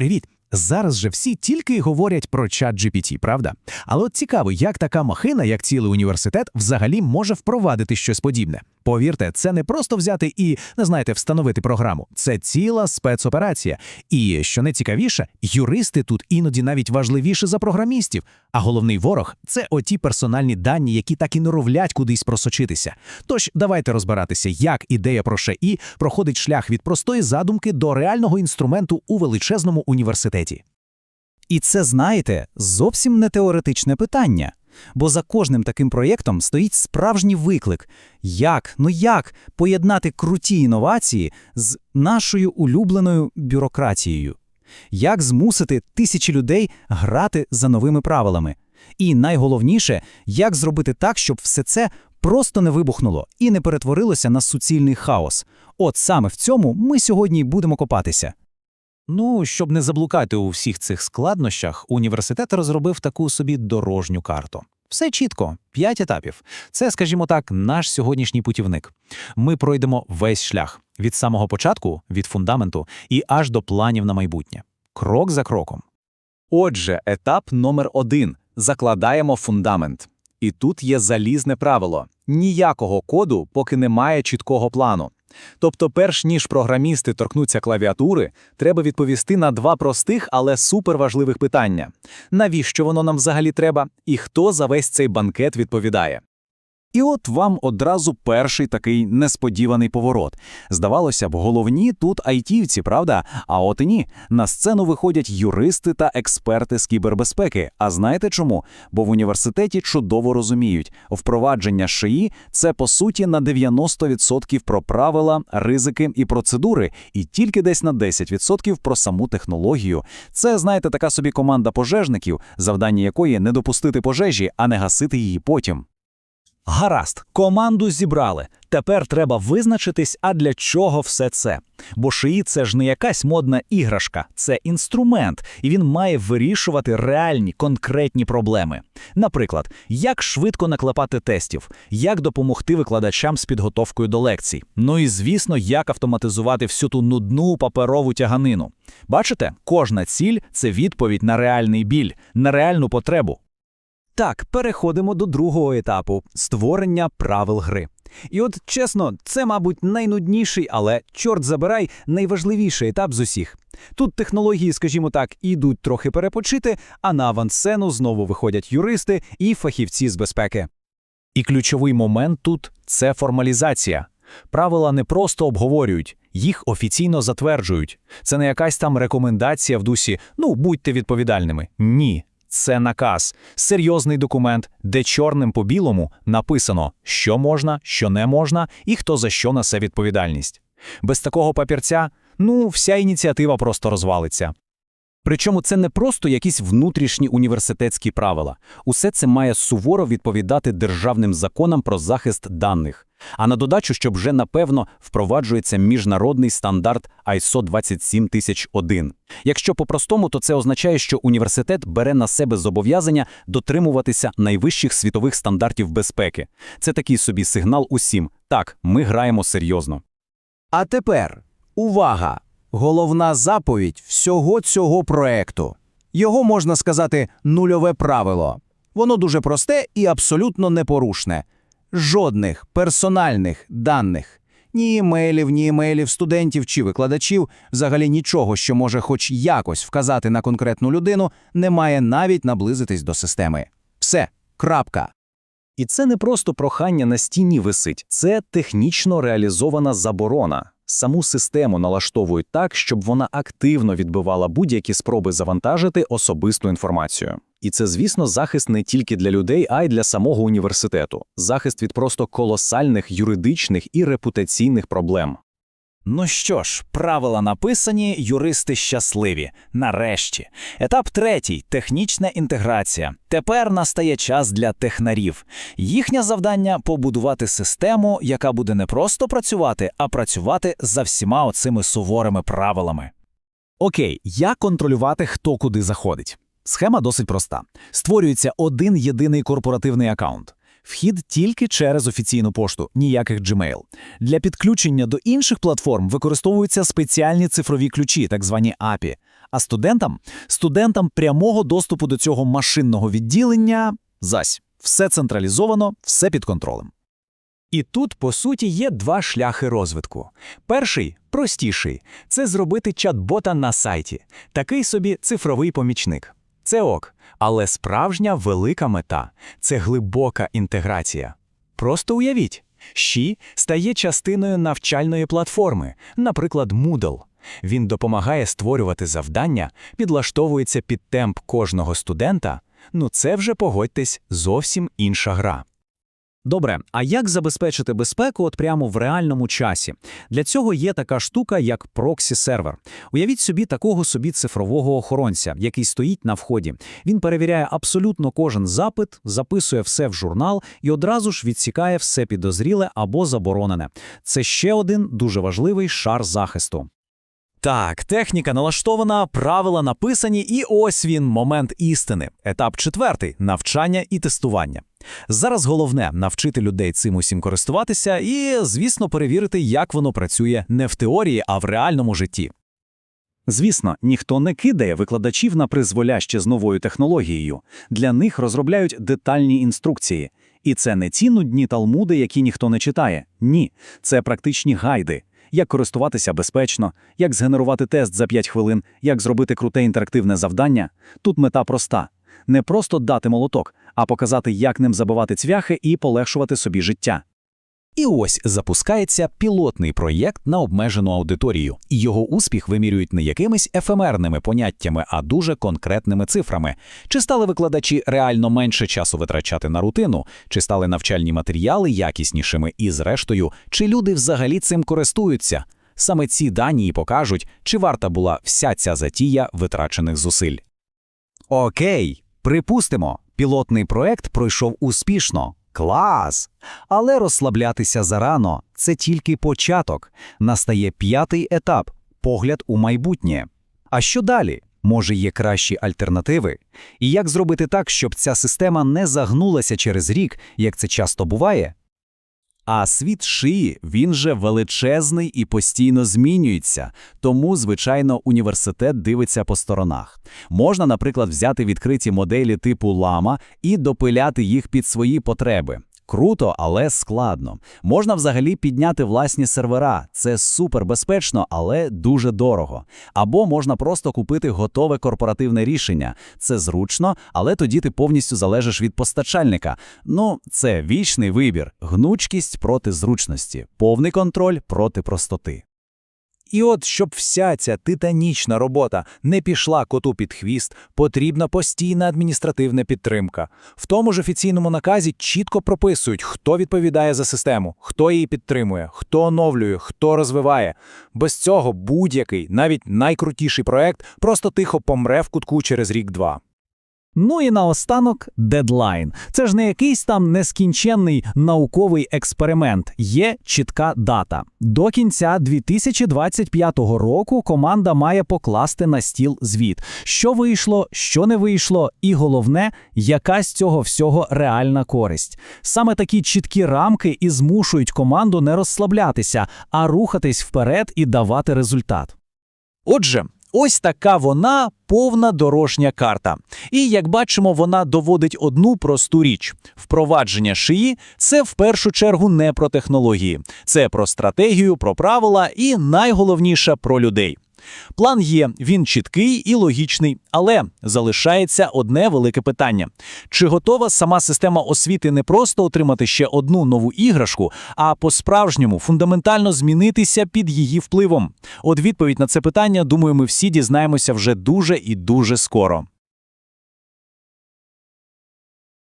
Привіт! Зараз же всі тільки й говорять про чат GPT, правда? Але от цікаво, як така махина, як цілий університет, взагалі може впровадити щось подібне. Повірте, це не просто взяти і, не знаєте, встановити програму. Це ціла спецоперація. І що найцікавіше, юристи тут іноді навіть важливіші за програмістів. А головний ворог це оті персональні дані, які так і норовлять кудись просочитися. Тож давайте розбиратися, як ідея про ШІ проходить шлях від простої задумки до реального інструменту у величезному університеті. І це, знаєте, зовсім не теоретичне питання. Бо за кожним таким проєктом стоїть справжній виклик. Як, ну як поєднати круті інновації з нашою улюбленою бюрократією? Як змусити тисячі людей грати за новими правилами? І найголовніше, як зробити так, щоб все це просто не вибухнуло і не перетворилося на суцільний хаос. От саме в цьому ми сьогодні й будемо копатися. Ну, щоб не заблукати у всіх цих складнощах, університет розробив таку собі дорожню карту. Все чітко, п'ять етапів. Це, скажімо так, наш сьогоднішній путівник. Ми пройдемо весь шлях від самого початку, від фундаменту і аж до планів на майбутнє. Крок за кроком. Отже, етап номер один закладаємо фундамент. І тут є залізне правило: ніякого коду, поки немає чіткого плану. Тобто, перш ніж програмісти торкнуться клавіатури, треба відповісти на два простих, але суперважливих питання: навіщо воно нам взагалі треба, і хто за весь цей банкет відповідає? І от вам одразу перший такий несподіваний поворот. Здавалося б, головні тут айтівці, правда? А от і ні. На сцену виходять юристи та експерти з кібербезпеки. А знаєте чому? Бо в університеті чудово розуміють, впровадження ШИІ – це по суті на 90% про правила, ризики і процедури, і тільки десь на 10% про саму технологію. Це, знаєте, така собі команда пожежників, завдання якої не допустити пожежі, а не гасити її потім. Гаразд, команду зібрали. Тепер треба визначитись, а для чого все це. Бо шиї це ж не якась модна іграшка, це інструмент, і він має вирішувати реальні конкретні проблеми. Наприклад, як швидко наклепати тестів, як допомогти викладачам з підготовкою до лекцій. Ну і звісно, як автоматизувати всю ту нудну паперову тяганину. Бачите, кожна ціль це відповідь на реальний біль, на реальну потребу. Так, переходимо до другого етапу створення правил гри. І от чесно, це, мабуть, найнудніший, але чорт забирай, найважливіший етап з усіх. Тут технології, скажімо так, ідуть трохи перепочити, а на авансцену знову виходять юристи і фахівці з безпеки. І ключовий момент тут це формалізація. Правила не просто обговорюють, їх офіційно затверджують. Це не якась там рекомендація в дусі ну будьте відповідальними. Ні. Це наказ, серйозний документ, де чорним по білому написано, що можна, що не можна і хто за що несе відповідальність. Без такого папірця, ну, вся ініціатива просто розвалиться. Причому це не просто якісь внутрішні університетські правила. Усе це має суворо відповідати державним законам про захист даних. А на додачу, щоб вже напевно впроваджується міжнародний стандарт ISO 27001. Якщо по-простому, то це означає, що університет бере на себе зобов'язання дотримуватися найвищих світових стандартів безпеки. Це такий собі сигнал усім. Так, ми граємо серйозно. А тепер увага! Головна заповідь всього цього проекту. Його можна сказати нульове правило. Воно дуже просте і абсолютно непорушне. Жодних персональних даних, ні імейлів, ні імейлів студентів чи викладачів, взагалі нічого, що може хоч якось вказати на конкретну людину, не має навіть наблизитись до системи. Все, крапка. І це не просто прохання на стіні висить, це технічно реалізована заборона. Саму систему налаштовують так, щоб вона активно відбивала будь-які спроби завантажити особисту інформацію. І це, звісно, захист не тільки для людей, а й для самого університету, захист від просто колосальних юридичних і репутаційних проблем. Ну що ж, правила написані, юристи щасливі. Нарешті. Етап третій технічна інтеграція. Тепер настає час для технарів. Їхнє завдання побудувати систему, яка буде не просто працювати, а працювати за всіма оцими суворими правилами. Окей, як контролювати, хто куди заходить? Схема досить проста. Створюється один єдиний корпоративний аккаунт. Вхід тільки через офіційну пошту, ніяких Gmail. Для підключення до інших платформ використовуються спеціальні цифрові ключі, так звані API. А студентам? Студентам прямого доступу до цього машинного відділення – зась. Все централізовано, все під контролем. І тут, по суті, є два шляхи розвитку. Перший простіший це зробити чат-бота на сайті, такий собі цифровий помічник. Це ок, але справжня велика мета це глибока інтеграція. Просто уявіть, Ші стає частиною навчальної платформи, наприклад, Moodle. Він допомагає створювати завдання, підлаштовується під темп кожного студента. Ну це вже погодьтесь зовсім інша гра. Добре, а як забезпечити безпеку от прямо в реальному часі? Для цього є така штука, як проксі-сервер. Уявіть собі такого собі цифрового охоронця, який стоїть на вході. Він перевіряє абсолютно кожен запит, записує все в журнал і одразу ж відсікає все підозріле або заборонене. Це ще один дуже важливий шар захисту. Так, техніка налаштована, правила написані, і ось він момент істини. Етап четвертий навчання і тестування. Зараз головне навчити людей цим усім користуватися і, звісно, перевірити, як воно працює не в теорії, а в реальному житті. Звісно, ніхто не кидає викладачів на призволяще з новою технологією. Для них розробляють детальні інструкції. І це не ці нудні талмуди, які ніхто не читає. Ні, це практичні гайди. Як користуватися безпечно, як згенерувати тест за 5 хвилин, як зробити круте інтерактивне завдання. Тут мета проста. Не просто дати молоток, а показати, як ним забивати цвяхи і полегшувати собі життя. І ось запускається пілотний проєкт на обмежену аудиторію, і його успіх вимірюють не якимись ефемерними поняттями, а дуже конкретними цифрами. Чи стали викладачі реально менше часу витрачати на рутину, чи стали навчальні матеріали якіснішими, і зрештою, чи люди взагалі цим користуються? Саме ці дані і покажуть, чи варта була вся ця затія витрачених зусиль. Окей, припустимо, пілотний проект пройшов успішно. Клас! Але розслаблятися зарано – це тільки початок. Настає п'ятий етап – погляд у майбутнє. А що далі? Може, є кращі альтернативи? І як зробити так, щоб ця система не загнулася через рік, як це часто буває? А світ шиї, він же величезний і постійно змінюється, тому, звичайно, університет дивиться по сторонах. Можна, наприклад, взяти відкриті моделі типу лама і допиляти їх під свої потреби. Круто, але складно. Можна взагалі підняти власні сервера. Це супер безпечно, але дуже дорого. Або можна просто купити готове корпоративне рішення. Це зручно, але тоді ти повністю залежиш від постачальника. Ну, це вічний вибір: гнучкість проти зручності, повний контроль проти простоти. І от, щоб вся ця титанічна робота не пішла коту під хвіст, потрібна постійна адміністративна підтримка. В тому ж офіційному наказі чітко прописують, хто відповідає за систему, хто її підтримує, хто оновлює, хто розвиває. Без цього будь-який, навіть найкрутіший проект просто тихо помре в кутку через рік-два. Ну і наостанок дедлайн. Це ж не якийсь там нескінченний науковий експеримент. Є чітка дата. До кінця 2025 року команда має покласти на стіл звіт, що вийшло, що не вийшло, і головне, яка з цього всього реальна користь. Саме такі чіткі рамки і змушують команду не розслаблятися, а рухатись вперед і давати результат. Отже, ось така вона повна дорожня карта. І як бачимо, вона доводить одну просту річ: впровадження шиї це в першу чергу не про технології, це про стратегію, про правила і найголовніше про людей. План є, він чіткий і логічний, але залишається одне велике питання: чи готова сама система освіти не просто отримати ще одну нову іграшку, а по-справжньому фундаментально змінитися під її впливом? От відповідь на це питання, думаю, ми всі дізнаємося вже дуже і дуже скоро.